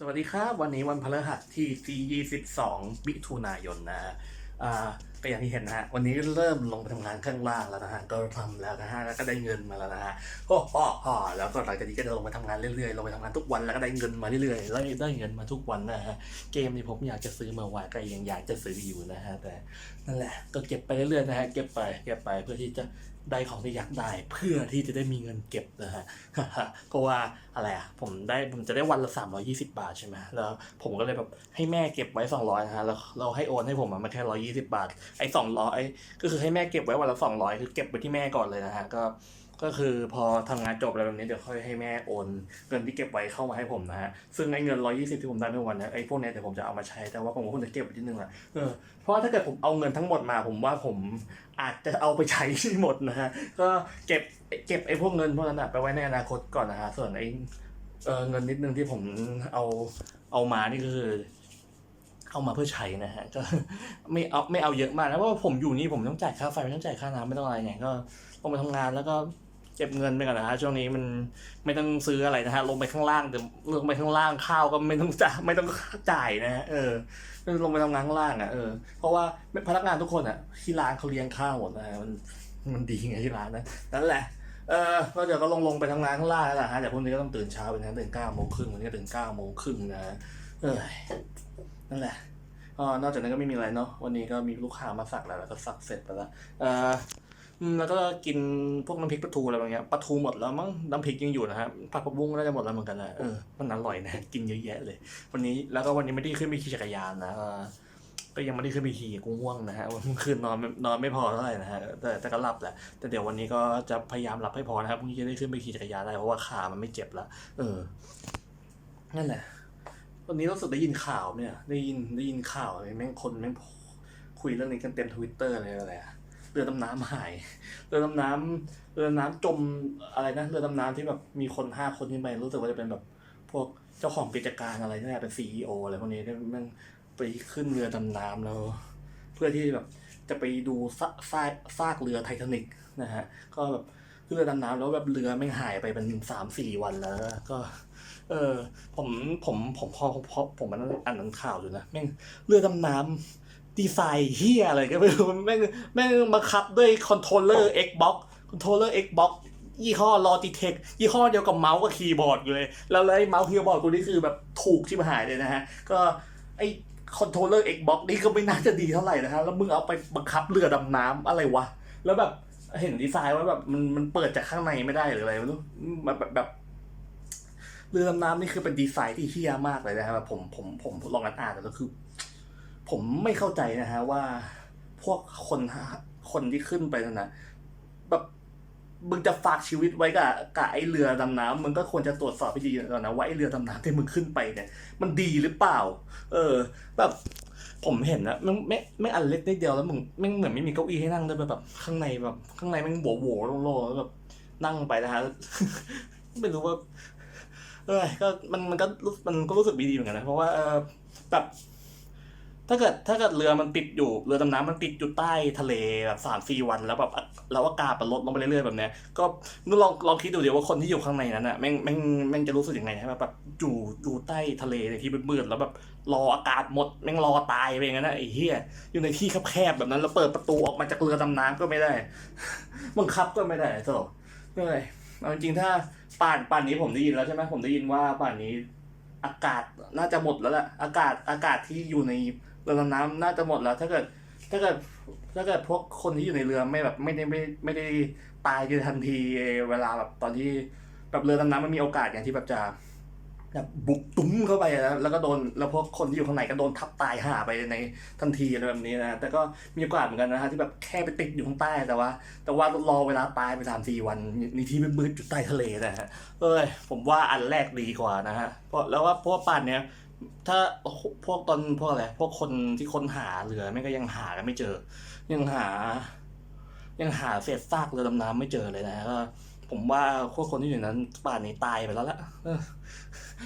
สวัสดีครับ วันนี้วันพฤหัสที่ที่22มิถุนายนนะฮะอ่าก็อย่างที่เห็นนะฮะวันนี้เริ่มลงไปทำงานข้างล่างแล้วนะฮะก็ทำแล้วนะฮะแล้วก็ได้เงินมาแล้วนะฮะโอ้โหอ๋อแล้วก็หลังจากนี้ก็จะลงไปทำงานเรื่อยๆลงไปทำงานทุกวันแล้วก็ได้เงินมาเรื่อยๆแล้วได้เงินมาทุกวันนะฮะเกมนี้ผมอยากจะซื้อมาไว้ก็ยังอยากจะซื้ออยู่นะฮะแต่นั่นแหละก็เก็บไปเรื่อยๆนะฮะเก็บไปเก็บไปเพื่อที่จะ ได้ของที่อยากได้เพื่อที่จะได้มีเงินเก็บนะฮะเพราะว่าอะไรอะผมได้ผมจะได้วันละ320 บาทใช่ไหมแล้วผมก็เลยแบบให้แม่เก็บไว้ 200นะฮะแล้วเราให้โอนให้ผมอะมาแค่120 บาทไอ้200ก็คือให้แม่เก็บไว้วันละ200 คือเก็บไว้ที่แม่ก่อนเลยนะฮะก็ ก็คือพอทำงานจบอะไรแบบนี้เดี๋ยวค่อยให้แม่โอนเงินที่เก็บไว้เข้ามาให้ผมนะฮะซึ่งไอ้เงิน120ที่ผมได้ทุกวันนะไอ้พวกเนี้ยเดี๋ยวผมจะเอามาใช้แต่ว่าผมก็คงจะเก็บไว้ที่นึงอะเออเพราะว่าถ้าเกิดผมเอาเงินทั้งหมดมาผมว่าผมอาจจะเอาไปใช้ไม่หมดนะฮะก็เก็บเก็บไอ้พวกเงินพวกนั้นอะไปไว้ในอนาคตก่อนนะฮะส่วนไอ้เออเงินนิดนึงที่ผมเอาเอามานี่ก็คือเอามาเพื่อใช้นะฮะก็ไม่เอาไม่เอาเยอะมากนะเพราะว่าผมอยู่นี่ผมต้องจ่ายค่าไฟไม่ต้องจ่ายค่าน้ำไม่ต้องอะไรไงก็ลงไปทำงานแล้วก็ เก็บเงินไปก่อนนะฮะช่วงนี้มันไม่ต้องซื้ออะไรนะฮะลงไปข้างล่างแต่ลงไปข้างล่างข้าวก็ไม่ต้องจ่ายไม่ต้องจ่ายนะฮะเออลงไปทำงานข้างล่างอะเออเพราะว่าพนักงานทุกคนอะที่ร้านเขาเลี้ยงข้าวหมดนะฮะมันมันดีไงที่ร้านนะนั่นแหละเออก็เดี๋ยวก็ลงลงไปทำงานข้างล่างแล้วนะฮะเดี๋ยวพรุ่งนี้ก็ต้องตื่นเช้าไปนะตื่นเก้าโมงครึ่งวันนี้ก็ตื่นเก้าโมงครึ่งนะเออนั่นแหละอ๋อนอกจากนั้นก็ไม่มีอะไรเนาะวันนี้ก็มีลูกค้ามาสักแล้วแล้วก็สักเสร็จไปแล้วเออ แล้วก็กินพวกน้ำพริกปลาทูอะไรแบบเนี้ยปลาทูหมดแล้วมั้งน้ำพริกยังอยู่นะฮะผักผักบุ้งน่าจะหมดแล้วเหมือนกันนะเออมันอร่อยนะกินเยอะแยะเลย วันนี้แล้วก็วันนี้ไม่ได้ขึ้นไปขี่จักรยานนะก็ยังไม่ได้ขึ้นไปขี่กูง่วงนะฮะวันเมื่อคืนนอนนอนไม่พอเท่าไหร่นะฮะแต่แต่ก็หลับแหละแต่เดี๋ยววันนี้ก็จะพยายามหลับให้พอนะครับพรุ่งนี้จะได้ขึ้นไปขี่จักรยานได้เพราะว่าขามันไม่เจ็บละเออนั่นแหละวันนี้รู้สึกได้ยินข่าวเนี่ย ได้ยินได้ยินข่าวแม่งคนแม่งคุยเรื่องนี้กันเต็มทวิตเตอร์เลยอะไรอะ รือดำน้ำหาย เรือดำน้ำเรือดำน้ำจมอะไรนะเรือดำน้ำที่แบบมีคนห้าคนขึ้นไปรู้สึกว่าจะเป็นแบบพวกเจ้าของกิจการอะไรนี่แหละเป็นซีอโออะไรพวกนี้แม่งไปขึ้นเรือดำน้ำแล้ว เพื่อที่แบบจะไปดูซากซากเรือไททานิกนะฮะก็แบบเรือดำน้ำแล้วแบบเรือไม่หายไปเป็นสามสี่วันแล้ว ก็ เออ ผมผมผมพอพอผมมันอ่านหนังข่าวอยู่นะแม่งเรือดำน้ำ ดีไซน์เฮียอะไรก็ไม่รู้แม่งแม่งบังคับด้วยคอนโทรลเลอร์ Xbox คอนโทรลเลอร์ Xbox ยี่ห้อ Logitech ยี่ห้อเดียวกับเมาส์กับคีย์บอร์ดอยู่เลย แล้วไอ้เมาส์คีย์บอร์ดตัวนี้คือแบบถูกชิบหายเลยนะฮะ ก็ไอคอนโทรลเลอร์ Xbox นี่ก็ไม่น่าจะดีเท่าไหร่นะฮะ แล้วมึงเอาไปบังคับเรือดำน้ำอะไรวะ แล้วแบบเห็นดีไซน์ว่าแบบมันมันเปิดจากข้างในไม่ได้หรืออะไรไม่รู้แบบแบบแบบเรือดำน้ำนี่คือเป็นดีไซน์ที่เฮี้ยมากเลยนะครับแบบผมผมผมลองอ่านแล้วคือ ผมไม่เข้าใจนะฮะว่า พวกคนคนที่ขึ้นไปนั่นนะแบบมึงจะฝากชีวิตไว้กับกับไอเรือดำน้ำมึงก็ควรจะตรวจสอบให้ดีก่อนนะว่าไอเรือดำน้ำที่มึงขึ้นไปเนี่ย มันดีหรือเปล่า เออ แบบผมเห็นนะมันไม่ไม่อันเล็กนิดเดียวแล้วมึงแม่เหมือนไม่มีเก้าอี้ให้นั่งด้วยแบบข้างในแบบ ข้างในม่งโหวโหวโล่แล้วแบบนั่งไปนะฮะไม่รู้ว่า เออก็มันมันก็มันก็รู้สึกดีเหมือนกันนะเพราะว่าเออแบบ ถ้าเกิดถ้าเกิดเรือมันติดอยู่เรือดำน้ำมันติดอยู่ใต้ทะเลแบบสามสี่วันแล้วแบบแล้วอากาศมันลดลงไปเรื่อยๆแบบเนี้ยก็นึกลองลองคิดดูเดี๋ยวว่าคนที่อยู่ข้างในนั้นอะแม่งแม่งแม่งจะรู้สึกยังไงนะแบบแบบอยู่อยู่ใต้ทะเลในที่มืดๆแล้วแบบรออากาศหมดแม่งรอตายไปอย่างนั้นนะไอ้เหี้ยอยู่ในที่แคบๆแบบนั้น แล้วเปิดประตูออกมาจากเรือดำน้ำก็ไม่ได้บังคับก็ไม่ได้โธ่เหนื่อยเอาจริงๆถ้าป่านป่านนี้ผมได้ยินแล้วใช่ไหมผมได้ยินว่าป่านนี้อากาศน่าจะหมดแล้วแหละอากาศอากาศที่อยู่ใน รือดำน้ำน่าจะหมดแล้ว ถ้าเกิด ถ้าเกิดถ้าเกิดพวกคนที่อยู่ในเรือไม่แบบไม่ได้ไม่ไม่ได้ตายในทันทีเวลาแบบตอนที่แบบเรือดำน้ำมันมีโอกาสอย่างที่แบบจะแบบบุกตุ้มเข้าไปแล้วแล้วก็โดนแล้วพวกคนที่อยู่ข้างในก็โดนทับตายห่าไปในทันทีอะไรแบบนี้นะแต่ก็มีโอกาสเหมือนกันนะฮะที่แบบแค่ไปติดอยู่ข้างใต้แต่ว่า แต่ว่ารอเวลาตายไปสามสี่วันในที่มืดๆอยู่ใต้ทะเลนะฮะเอ้ยผมว่าอันแรกดีกว่านะฮะเพราะแล้วว่าพวกป่านเนี้ย ถ้าพวกตอนพวกอะไรพวกคนที่ค้นหาเรือไม่งก็ยังหากันไม่เจอ ยังหา ยังหาเศษซากเรือดำน้ำไม่เจอเลยนะฮะก็ผมว่าพวกคนที่อยู่นั้นป่านนี้ตายไปแล้วละ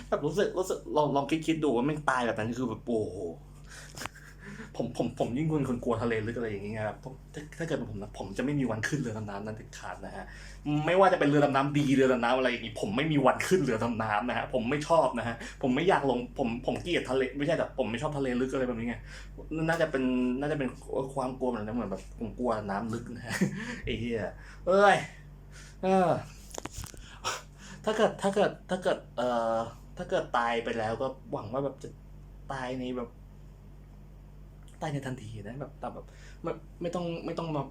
แบบรู้สึกรู้สึกลองลองคิดคิดดูว่าแม่งตายแบบนั้นคือแบบโอ้โห ผมผมผมยิ่งเป็นคนกลัวทะเลลึกอะไรอย่างเงี้ยครับถ้าถ้าเกิดเป็นผมนะผมจะไม่มีวันขึ้นเรือดำน้ำนั้นเด็ดขาดนะฮะไม่ว่าจะเป็นเรือดำน้ำดีเรือดำน้ำอะไรอย่างงี้ผมไม่มีวันขึ้นเรือดำน้ำนะฮะผมไม่ชอบนะฮะผมไม่อยากลงผมผมเกลียดทะเลไม่ใช่แต่ผมไม่ชอบทะเลลึกอะไรแบบนี้ไงน่าจะเป็นน่าจะเป็นความกลัวเหมือนกันเหมือนแบบผมกลัวน้ำลึกนะฮะไอ้เหี้ยเอ้ยเออถ้าเกิดถ้าเกิดถ้าเกิดเอ่อถ้าเกิดตายไปแล้วก็หวังว่าแบบจะตายในแบบ ตายในทันทีนะแบบแต่แบบไม่ไม่ต้องไม่ต้องมา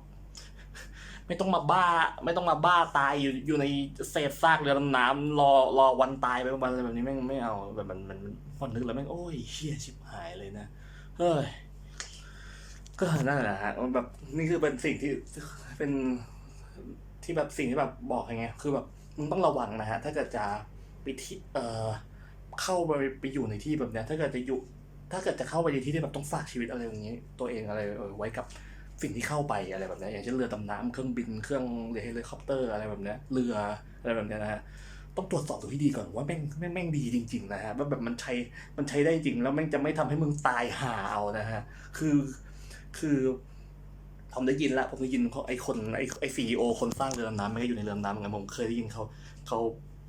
ไม่ต้องมาบ้า ไม่ต้องมาบ้าตายอยู่อยู่ในเศษซากเรือดำน้ำรอรอวันตายไปวันอะไรแบบนี้แม่งไม่เอาแบบมันมันมันพอนึกแล้วแม่งโอ้ยเฮียชิบหายเลยนะเฮ้ยก็นั่นแหละฮะมันแบบนี่คือเป็นสิ่งที่เป็นที่แบบสิ่งที่แบบบอกยังไงคือแบบมึงต้องระวังนะฮะ ถ้าเกิดจะไปที่เอ่อเข้าไปไปอยู่ในที่แบบเนี้ย ถ้าเกิดจะอยู่ ถ้าเกิดจะเข้าไปในที่ที่แบบต้องฝากชีวิตอะไรอย่างนี้ ตัวเองอะไรไว้กับสิ่งที่เข้าไปอะไรแบบเนี้ยอย่างเช่นเรือดำน้ำเครื่องบินเครื่องเฮลิคอปเตอร์อะไรแบบเนี้ยเรืออะไรแบบเนี้ยนะฮะต้องตรวจสอบดูให้ดีก่อนว่าแม่งแม่งแม่งดีจริง ๆ นะฮะว่าแบบมันใช้มันใช้ได้จริง แล้วแม่งจะไม่ทำให้มึงตายห่าเอานะฮะคือคือผมได้ยินละผมได้ยินเขาไอคนไอไอซีโอคนสร้างเรือดำน้ำไม่ได้อยู่ในเรือดำน้ำเหมือนกันผมเคยได้ยินเขาเขา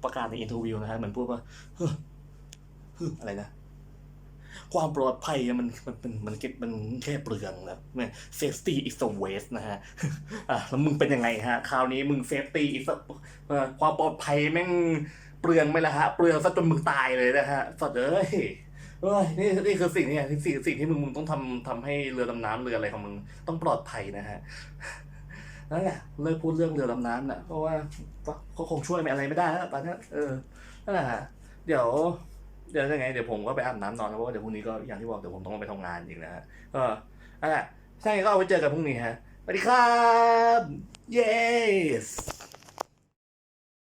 ประกาศในอินเทอร์วิวนะฮะเหมือนพูดว่าเฮ้อเฮ้ออะไรนะ ความปลอดภัยมันมันมันมันเก็บมันแค่เปลืองนะมัน safety is the waste นะฮะอะแล้วมึงเป็นยังไงฮะ คราวนี้มึง safety is the เอ่อความปลอดภัยแม่งเปลืองไหมล่ะฮะ เปลืองซะจนมึงตายเลยนะฮะสัตว์เอ้ยเอ้ยนี่นี่คือสิ่งเนี่ยสิ่งสิ่งที่มึงมึงต้องทำทำให้เรือดำน้ำเรืออะไรของมึงต้องปลอดภัยนะฮะนั่นแหละเลิกพูดเรื่องเรือดำน้ำนะเพราะว่าก็คงช่วยอะไรไม่ได้แล้วตอนนี้เออนั่นแหละฮะเดี๋ยว เดี๋ยวยังไงเดี๋ยวผมก็ไปอาบน้ำนอนนะเพราะว่าเดี๋ยวพรุ่งนี้ก็อย่างที่บอกเดี๋ยวผมต้องไปทำงานอีกนะฮะก็อะใช่ก็เอาไว้เจอกันพรุ่งนี้ฮะสวัสดีครับ เย้